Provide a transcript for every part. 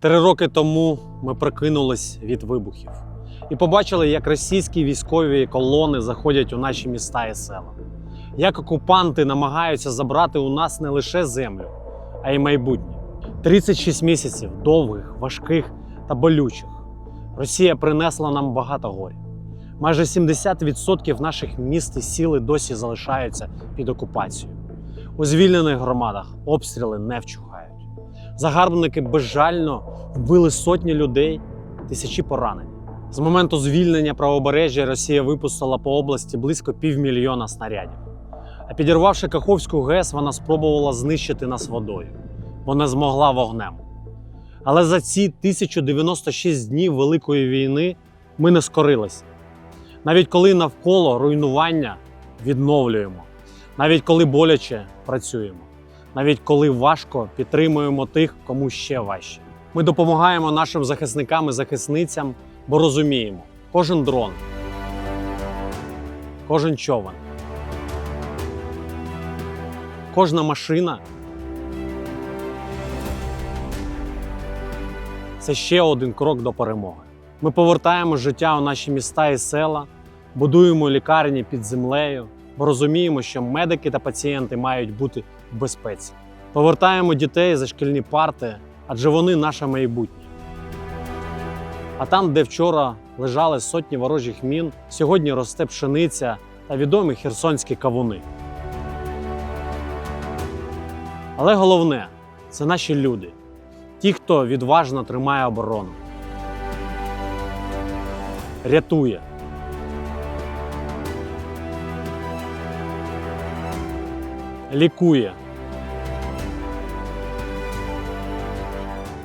Три роки тому ми прокинулись від вибухів і побачили, як російські військові колони заходять у наші міста і села, як окупанти намагаються забрати у нас не лише землю, а й майбутнє. 36 місяців довгих, важких та болючих. Росія принесла нам багато горя. Майже 70% наших міст і сіл досі залишаються під окупацією. У звільнених громадах обстріли не вчухають. Загарбники безжально вбили сотні людей, тисячі поранені. З моменту звільнення правобережжя Росія випустила по області близько півмільйона снарядів. А підірвавши Каховську ГЕС, вона спробувала знищити нас водою, бо не змогла вогнем. Але за ці 1096 днів Великої війни ми не скорилися. Навіть коли навколо руйнування відновлюємо, навіть коли боляче працюємо, навіть коли важко підтримуємо тих, кому ще важче. Ми допомагаємо нашим захисникам і захисницям, бо розуміємо, кожен дрон, кожен човен, кожна машина це ще один крок до перемоги. Ми повертаємо життя у наші міста і села, будуємо лікарні під землею, бо розуміємо, що медики та пацієнти мають бути в безпеці. Повертаємо дітей за шкільні парти, адже вони наше майбутнє. А там, де вчора лежали сотні ворожих мін, сьогодні росте пшениця та відомі херсонські кавуни. Але головне це наші люди, ті, хто відважно тримає оборону, рятує. Лікує,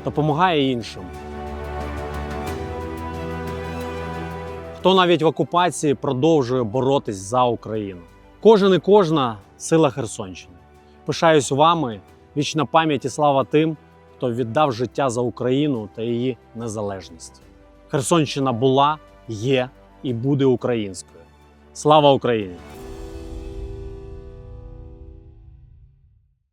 допомагає іншим. Хто навіть в окупації продовжує боротись за Україну. Кожен і кожна сила Херсонщини. Пишаюсь вами. Вічна пам'ять і слава тим, хто віддав життя за Україну та її незалежність. Херсонщина була, є і буде українською. Слава Україні!